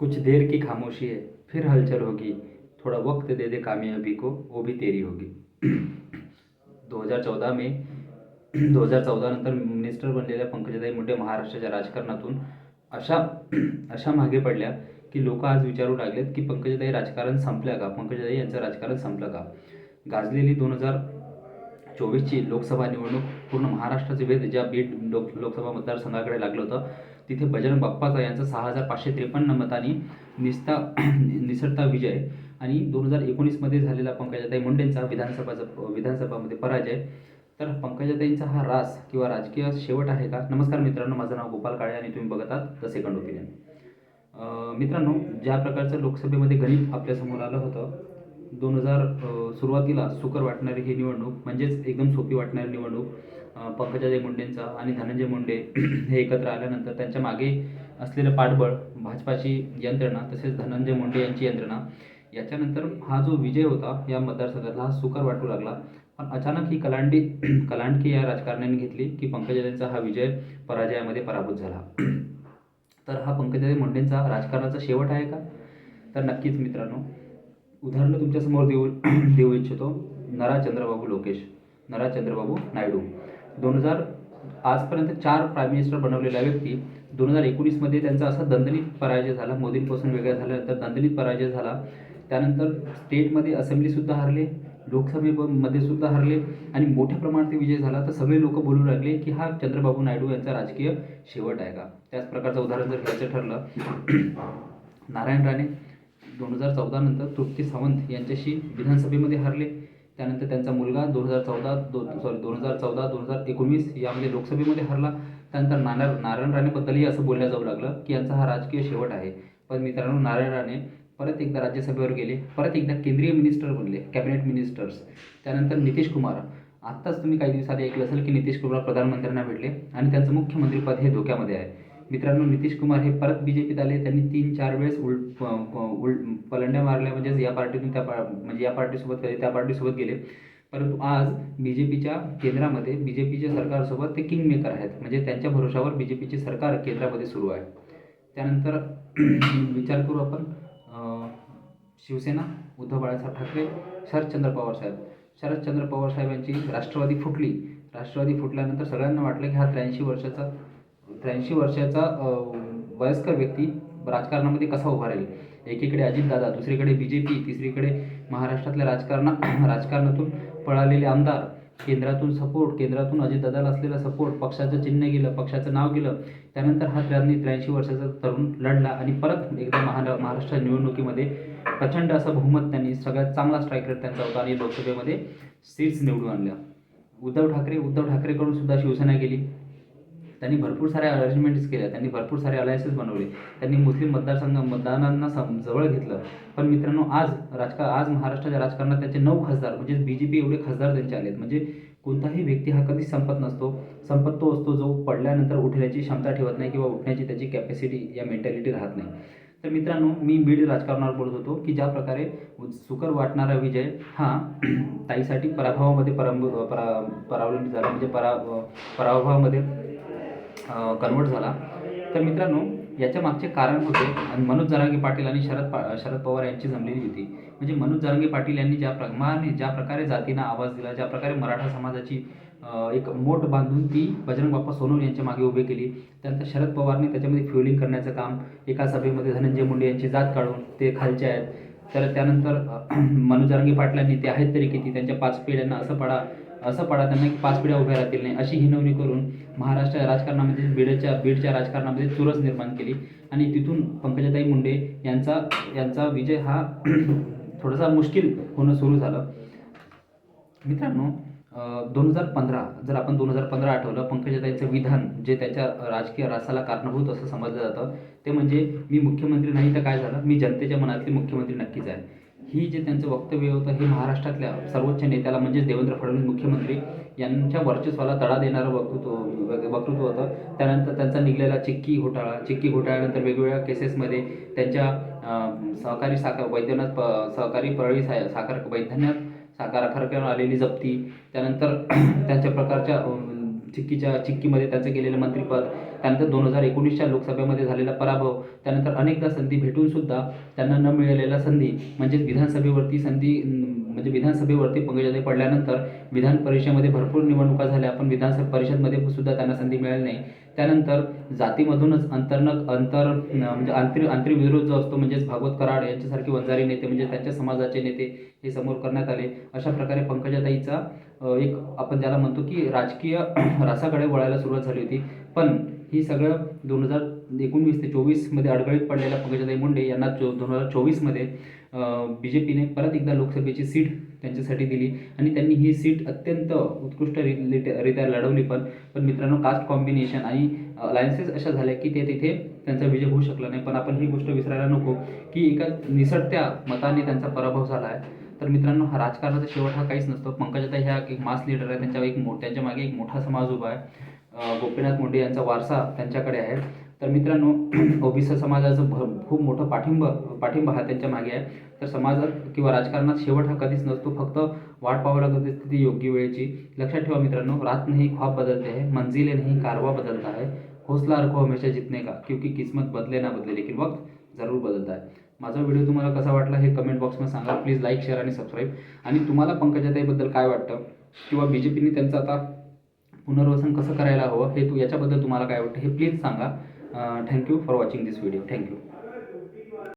कुछ देर की खामोशी है फिर हलचल होगी। थोड़ा वक्त दे दे कामयाबी को वो भी तेरी होगी। दो हजार चौदा में दो हजार चौदा नंतर मिनिस्टर बनलेल्या पंकजाताई मुंडे महाराष्ट्राच्या राजकारणातून अशा अशा मागे पडल्या की लोक आज विचारू लागलेत की पंकजाताई राजकारण संपलं का? पंकजाताई यांचं राजकारण संपलं का? गाजलेली दोन हजार चोवीसची लोकसभा निवडणूक पूर्ण महाराष्ट्राचे वेध ज्या बीड लोक लोकसभा मतदारसंघाकडे लागलं होतं तिथे बजरंग बाप्पाचा यांचा सहा हजार पाचशे त्रेपन्न मतांनी निस्ता निसटता विजय आणि दोन हजार एकोणीसमध्ये झालेला पंकजाताई मुंडेंचा विधानसभाचा विधानसभामध्ये पराजय. तर पंकजाताईंचा हा रास किंवा राजकीय शेवट आहे का? नमस्कार मित्रांनो माझं नाव गोपाल काळे आणि तुम्ही बघत आहात द सेकंड ओपिनियन. मित्रांनो ज्या प्रकारचं लोकसभेमध्ये गणित आपल्यासमोर आलं होतं दोन हजार सुरुवातीला सुकर वाटणारी ही निवडणूक म्हणजेच एकदम सोपी वाटणारी निवडणूक पंकजाजय मुंडेंचा आणि धनंजय मुंडे हे एकत्र आल्यानंतर त्यांच्या मागे असलेलं पाठबळ भाजपाची यंत्रणा तसेच धनंजय मुंडे यांची यंत्रणा याच्यानंतर हा जो विजय होता या मतदारसंघातला हा सुकर वाटू लागला. पण अचानक ही कलांडी कलांडकी या राजकारण्यांनी घेतली की पंकजाताईंचा हा विजय पराजयामध्ये पराभूत झाला. तर हा पंकजाताई मुंडेंचा राजकारणाचा शेवट आहे का? तर नक्कीच मित्रांनो उदाहरणं तुमच्यासमोर देऊ देऊ इच्छितो. नरा चंद्रबाबू लोकेश. नरा चंद्रबाबू नायडू. दोन हजार आजपर्यंत चार प्राईम मिनिस्टर बनवलेल्या व्यक्ती दोन हजार एकोणीसमध्ये त्यांचा असा दणदणीत पराजय झाला. मोदींपासून वेगळा झाल्यानंतर दणदणीत पराजय झाला. त्यानंतर स्टेटमध्ये असेंब्लीसुद्धा हरले लोकसभेमध्ये सुद्धा हरले आणि मोठ्या प्रमाणात ते विजय झाला. तर सगळे लोक बोलू लागले की हा चंद्रबाबू नायडू यांचा राजकीय शेवट आहे का? त्याच प्रकारचं उदाहरण जर घ्यायचं ठरलं नारायण राणे दोन हजार चौदा नंतर तृप्ती सावंत यांच्याशी विधानसभेमध्ये हरले. त्यानंतर त्यांचा मुलगा दोन हजार चौदा दो सॉरी दोन हजार चौदा दोन हजार एकोणवीस यामध्ये लोकसभेमध्ये हरला. त्यानंतर नारायण नारायण राणेबद्दलही असं बोललं जाऊ लागलं की यांचा हा राजकीय शेवट आहे. पण मित्रांनो नारायण राणे परत एकदा राज्यसभेवर गेले परत एकदा केंद्रीय मिनिस्टर बनले कॅबिनेट मिनिस्टर्स त्यानंतर नितीश कुमार. आत्ताच तुम्ही काही दिवसात ऐकलं असेल की नितीश कुमार प्रधानमंत्र्यांना भेटले आणि त्यांचं मुख्यमंत्रीपद हे धोक्यामध्ये आहे. मित्रांनो नितीश कुमार हे परत बी जे पीत आले. त्यांनी तीन चार वेळेस उल उल पलंड्या मारल्या. म्हणजेच या पार्टीतून त्या पा म्हणजे या पार्टीसोबत त्या पार्टीसोबत गेले. परंतु आज बी जे पीच्या केंद्रामध्ये बी जे पीच्या सरकारसोबत ते किंग मेकर आहेत. म्हणजे त्यांच्या भरोशावर बी जे पीचे सरकार केंद्रामध्ये सुरू आहे. त्यानंतर विचार करू आपण. शिवसेना उद्धव बाळासाहेब ठाकरे शरदचंद्र पवार साहेब. शरदचंद्र पवार साहेब यांची राष्ट्रवादी फुटली. राष्ट्रवादी फुटल्यानंतर सगळ्यांना वाटलं की हा त्र्याऐंशी वर्षाचा त्र्याऐंशी वर्षाचा वयस्कर व्यक्ती राजकारणामध्ये कसा उभा राहील? एकीकडे अजितदादा दुसरीकडे बी जे पी तिसरीकडे महाराष्ट्रातल्या राजकारणा राजकारणातून पळालेले आमदार केंद्रातून सपोर्ट केंद्रातून अजितदादाला असलेला सपोर्ट पक्षाचं चिन्ह गेलं पक्षाचं नाव गेलं त्यानंतर हा त्यांनी त्र्याऐंशी वर्षाचा तरुण लढला आणि परत एकदा महारा महाराष्ट्र निवडणुकीमध्ये प्रचंड असं बहुमत त्यांनी सगळ्यात चांगला स्ट्राईक रेट त्यांचा होता आणि लोकसभेमध्ये सीट्स निवडून आणल्या. उद्धव ठाकरे उद्धव ठाकरेकडून सुद्धा शिवसेना गेली. त्यांनी भरपूर साऱ्या अरेंजमेंट्स केल्या त्यांनी भरपूर सारे अलायन्सेस बनवले त्यांनी मुस्लिम मतदारसंघ मतदारांना सम जवळ घेतलं. पण मित्रांनो आज राजका आज महाराष्ट्राच्या राजकारणात त्यांचे नऊ खासदार म्हणजे बी जे पी एवढे खासदार त्यांचे आलेत. म्हणजे कोणताही व्यक्ती हा कधीच संपत नसतो. संपत तो असतो जो पडल्यानंतर उठण्याची क्षमता ठेवत नाही किंवा उठण्याची त्याची कॅपॅसिटी या मेंटॅलिटी राहत नाही. तर मित्रांनो मी बीड राजकारणावर बोलत होतो की ज्या प्रकारे सुकर वाटणारा विजय हा ताईसाठी पराभवामध्ये परंब परा परावलंबित झाला. म्हणजे परा पराभवामध्ये कन्वर्ट झाला. तर मित्रांनो याच्या मागचे कारण होते आणि मनोज जरांगे पाटील आणि शरद पा शरद पवार यांची जमलेली होती. म्हणजे मनोज जरांगे पाटील यांनी ज्या प्रमाणे ज्या प्रकारे जातींना आवाज दिला ज्या प्रकारे मराठा समाजाची एक मोठ बांधून ती बजरंग बाप्पा सोनवणे यांच्या मागे उभी केली. त्यानंतर शरद पवारने त्याच्यामध्ये फ्युलिंग करण्याचं काम एका सभेमध्ये धनंजय मुंडे यांची जात काढून ते खालचे आहेत. तर त्यानंतर मनुजारंगी मनोज जरांगे पाटलांनी ते आहेत तरी किती त्यांच्या पाच पिढ्यांना असं पडा असं पडा त्यांना की पाच पिढ्या उभ्या राहतील नाही अशी हिनवणी करून महाराष्ट्र राजकारणामध्ये बीडच्या बीडच्या राजकारणामध्ये चुरस निर्माण केली. आणि तिथून पंकजाताई मुंडे यांचा यांचा विजय हा थोडासा मुश्किल होणं सुरू झालं. मित्रांनो दोन हजार पंधरा जर आपण दोन हजार पंधरा आठवलं पंकजाताईंचं विधान जे त्याच्या राजकीय रासाला कारणभूत असं समजलं जातं ते म्हणजे मी मुख्यमंत्री नाही तर काय झालं? मी जनतेच्या मनातली मुख्यमंत्री नक्कीच आहे. ही जे त्यांचं वक्तव्य होतं हे महाराष्ट्रातल्या सर्वोच्च नेत्याला म्हणजेच देवेंद्र फडणवीस मुख्यमंत्री यांच्या वर्चस्वाला तडा देणारं वक्तृत्व वक्तृत्व होतं. त्यानंतर त्यांचा निघलेला चिक्की घोटाळा चिक्की घोटाळ्यानंतर वेगवेगळ्या केसेसमध्ये त्यांच्या सहकारी साखर वैद्यनाथ प सहकारी परळी सा साखर वैद्यनाथ साखर कारखान्यावर आलेली जप्ती. त्यानंतर त्यांच्या प्रकारच्या चिक्कीच्या चिक्कीमध्ये त्यांचं केलेलं मंत्रिपद. त्यानंतर दोन हजार एकोणीसच्या लोकसभेमध्ये झालेला पराभव. त्यानंतर अनेकदा संधी भेटूनसुद्धा त्यांना न मिळालेल्या संधी म्हणजेच विधानसभेवरती संधी म्हणजे विधानसभेवरती पंकजाताई पडल्यानंतर विधान परिषदेमध्ये भरपूर निवडणुका झाल्या पण विधानसभा परिषदमध्ये सुद्धा त्यांना संधी मिळाली नाही. त्यानंतर जातीमधूनच अंतर्नक अंतर म्हणजे आंतर आंतरविरोध जो असतो म्हणजेच भागवत कराड यांच्यासारखे वंजारी नेते म्हणजे त्यांच्या समाजाचे नेते हे समोर करण्यात आले. अशा प्रकारे पंकजाताईचा एक आपण ज्याला म्हणतो की राजकीय रासाकडे वळायला सुरुवात झाली होती. पण ही सगळं दोन हजार एकोणवीस ते चोवीसमध्ये अडगळीत पडलेल्या पंकजाताई मुंडे यांना चो दोन हजार चोवीसमध्ये बी जे पीने परत एकदा लोकसभेची सीट त्यांच्यासाठी दिली. आणि त्यांनी ही सीट अत्यंत उत्कृष्ट रित्या लढवली पण पण मित्रांनो कास्ट कॉम्बिनेशन आणि अलायन्सेस अशा झाल्या की ते तिथे त्यांचा विजय होऊ शकला नाही. पण आपण ही गोष्ट विसरायला नको की एका निसटत्या मताने त्यांचा पराभव झाला आहे. तर मित्रांनो हा राजकारणाचा शेवट हा काहीच नसतो. पंकजाताई ह्या एक मास लीडर आहे. त्यांच्या एक मो त्यांच्या मागे एक मोठा समाज उभा आहे. गोपीनाथ मुंडे यांचा वारसा त्यांच्याकडे आहे. तर मित्रांनो ओबीसी समाजाचं भर खूप मोठं पाठिंबा पाठिंबा हा त्यांच्या मागे आहे. तर समाजात किंवा राजकारणात शेवट हा कधीच नसतो फक्त वाट पाहावं लागत असते ती योग्य वेळेची. लक्षात ठेवा मित्रांनो रात नाही ख्वाब बदलते आहे. मंजिले नाही कारवा बदलता है हौसला अर्को हमेशा जितने का क्योंकि किस्मत बदले ना बदले लेकिन वक्त जरूर बदलता है माझा व्हिडिओ तुम्हाला कसा वाटला हे कमेंट बॉक्समध्ये सांगा. प्लीज लाईक शेअर आणि सबस्क्राईब. आणि तुम्हाला पंकजाताईबद्दल काय वाटतं? किंवा बी जे पीने त्यांचं आता पुनर्वसन कसं करायला हवं हे तू याच्याबद्दल तुम्हाला काय वाटतं हे प्लीज सांगा. Thank you for watching this video thank you